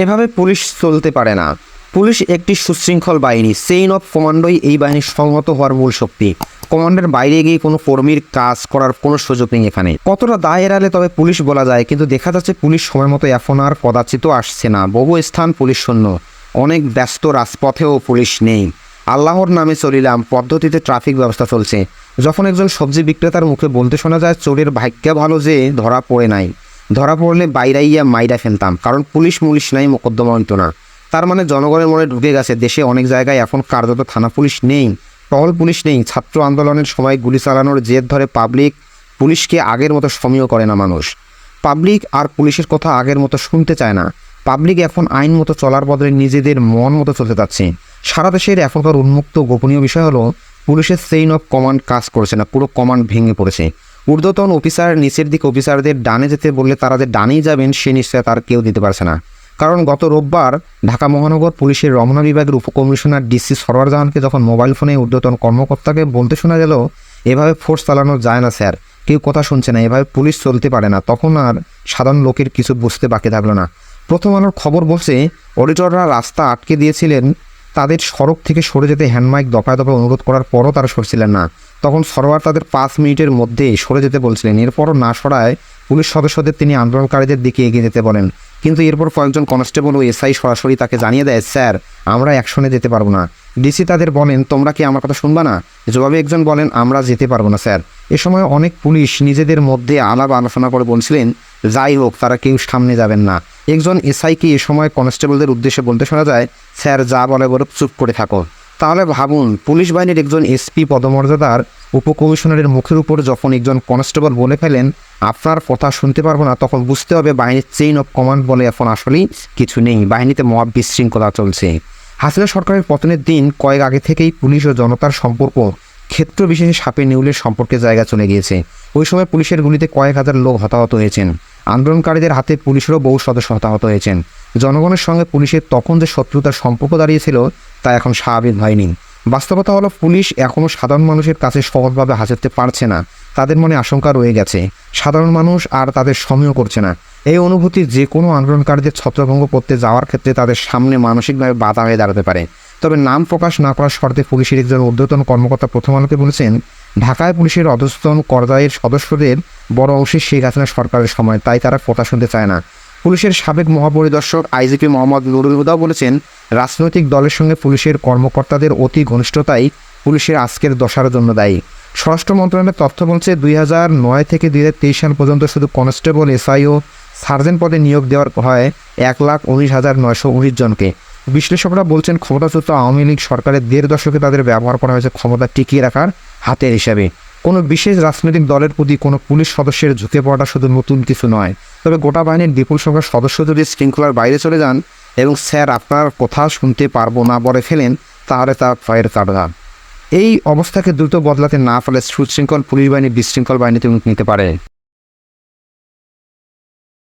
এভাবে পুলিশ চলতে পারে না। পুলিশ একটি সুশৃঙ্খল বাহিনী চেইন অফ কমান্ডোই এই বাহিনীর সংহত হওয়ার মূল শক্তি। কমান্ডের বাইরে গিয়ে কোনো কর্মীর কাজ করার কোনো সুযোগ নেই এখানে। কতটা দায় এড়ালে তবে পুলিশ বলা যায়, কিন্তু দেখা যাচ্ছে পুলিশ সময় মতো এখন আর কদাচিত আসছে না। বহু স্থান পুলিশ শূন্য অনেক ব্যস্ত রাজপথেও পুলিশ নেই। আল্লাহর নামে চলিলাম, পদ্ধতিতে ট্রাফিক ব্যবস্থা চলছে। যখন একজন সবজি বিক্রেতার মুখে বলতে শোনা যায়, চোরের ভাগ্য ভালো যে ধরা পড়ে নাই। ধরা পড়লে বাইরাইয়া মাইরা ফেলতাম, কারণ পুলিশ মুলিশ নাই, মোকদ্দমা হইতো না। তার মানে জনগণের মনে ঢুকে গেছে, দেশে অনেক জায়গায় এখন কার্যত থানা পুলিশ নেই, টহল পুলিশ নেই, ছাত্র আন্দোলনের সময় গুলি চালানোর জেদ ধরে পাবলিক পুলিশকে আগের মতো সমীহ করে না মানুষ। পাবলিক আর পুলিশের কথা আগের মতো শুনতে চায় না। পাবলিক এখন আইন মতো চলার বদলে নিজেদের মন মতো চলতে যাচ্ছে সারা দেশের এখনকার উন্মুক্ত গোপনীয় বিষয় হলো, পুলিশের চেইন অফ কমান্ড কাজ করছে না, পুরো কমান্ড ভেঙে পড়েছে। ঊর্ধ্বতন অফিসার নিচের দিকে অফিসারদের ডানে যেতে বললে তারা যে ডানেই যাবেন, সে নিশ্চয় তার কেউ দিতে পারছে না। কারণ গত রোববার ঢাকা মহানগর পুলিশের রমনা বিভাগের উপকমিশনার ডিসি সরওয়ার জাহানকে যখন মোবাইল ফোনে ঊর্ধ্বতন কর্মকর্তাকে বলতে শোনা গেল, এভাবে ফোর্স চালানো যায় না, স্যার। কেউ কথা শুনছে না, এভাবে পুলিশ চলতে পারে না। তখন আর সাধারণ লোকের কিছু বুঝতে বাকি থাকল না। প্রথম আলোর খবর বলছে, অডিটররা রাস্তা আটকে দিয়েছিলেন তাদের সড়ক থেকে সরে যেতে হ্যান্ডমাইক দফায় দফায় অনুরোধ করার পরও তারা সরছিলেন না। তখন সরোয়ার তাদের পাঁচ মিনিটের মধ্যে সরে যেতে বলছিলেন। এরপরও না সরায় পুলিশ সদস্যদের তিনি আন্দোলনকারীদের দিকে এগিয়ে যেতে বলেন। কিন্তু এরপর কয়েকজন কনস্টেবল ও এসআই সরাসরি তাকে জানিয়ে দেয়, স্যার, আমরা অ্যাকশনে যেতে পারব না। ডিসি তাদের বলেন, তোমরা কি আমার কথা শুনবা না? জবাবে একজন বলেন, আমরা যেতে পারব না, স্যার। এ সময় অনেক পুলিশ নিজেদের মধ্যে আলাপ আলোচনা করে বলছিলেন, যাই হোক, তারা কেউ সামনে যাবেন না। একজন এসআইকে এ সময় কনস্টেবলদের উদ্দেশ্যে বলতে শোনা যায়, স্যার, যা বলে বলে চুপ করে থাকো। তাহলে ভাবুন, পুলিশ বাহিনীর একজন এসপি পদমর্যাদার উপকমিশনারের মুখের উপর যখন একজন কনস্টেবল বলে ফেলেন, আপনার কথা শুনতে পারব না, তখন বুঝতে হবে বাহিনীর চেইন অফ কমান্ড বলে এখন আসলেই কিছু নেই। বাহিনীতে মহা বিশৃঙ্খলা চলছে। হাসিনা সরকারের পতনের দিন কয়েক আগে থেকেই পুলিশ ও জনতার সম্পর্ক ক্ষেত্র বিশেষে সাপে নিউলের সম্পর্কে জায়গা চলে গিয়েছে। ওই সময় পুলিশের গুলিতে কয়েক হাজার লোক হতাহত হয়েছেন। আন্দোলনকারীদের হাতে পুলিশেরও বহু সদস্য হতাহত হয়েছেন। জনগণের সঙ্গে পুলিশের তখন যে শত্রুতার সম্পর্ক দাঁড়িয়েছিল, তা এখন স্বাভাবিক হয়নি। বাস্তবতা হলো, পুলিশ এখনও সাধারণ মানুষের কাছে সহজভাবে হাজারতে পারছে না। তাদের মনে আশঙ্কা রয়ে গেছে। সাধারণ মানুষ আর তাদের সমীহ করছে না। এই অনুভূতি যে কোনো আন্দোলনকারীদের ছত্রভঙ্গ করতে যাওয়ার ক্ষেত্রে তাদের সামনে মানসিকভাবে বাধা হয়ে দাঁড়াতে পারে। তবে নাম প্রকাশ না করার শর্তে পুলিশের একজন ঊর্ধ্বতন কর্মকর্তা প্রথম আলোকে বলেছেন ঢাকায় পুলিশের অধস্তন পর্যায়ের সদস্যদের বড় অংশে শেখ হাসিনা সরকারের সময়, তাই তারা কথা শুনতে চায় না। পুলিশের সাবেক মহাপরিদর্শক আইজিপি মোহাম্মদ নুরুল হুদাও বলেছেন, রাজনৈতিক দলের সঙ্গে পুলিশের কর্মকর্তাদের অতি ঘনিষ্ঠতাই পুলিশের আজকের দশার জন্য দায়ী। স্বরাষ্ট্র মন্ত্রণালয়ের তথ্য বলছে, দুই হাজার নয় থেকে দুই হাজার তেইশ সাল পর্যন্ত শুধু কনস্টেবল এসআই ও সার্জেন্ট পদে নিয়োগ দেওয়ার হয় এক লাখ উনিশ হাজার নয়শো উনিশ জনকে। বিশ্লেষকরা বলছেন, ক্ষমতাচ্যুত আওয়ামী লীগ সরকারের দেড় দশকে তাদের ব্যবহার করা হয়েছে ক্ষমতা টিকিয়ে রাখার হাতের হিসাবে। কোনো বিশেষ রাজনৈতিক দলের প্রতি কোনো পুলিশ সদস্যের ঝুঁকে পড়াটা শুধু নতুন কিছু নয়। তবে গোটা বাহিনীর বিপুল সংখ্যার সদস্য যদি শৃঙ্খলার বাইরে চলে যান এবং স্যার আপনার কথা শুনতে পারব না বলে ফেলেন, তাহলে তা ফায়ের কাটা এই অবস্থাকে দ্রুত বদলাতে না ফেলে সুশৃঙ্খল পুলিশ বাহিনী বিশৃঙ্খল বাহিনীতে নিতে পারে।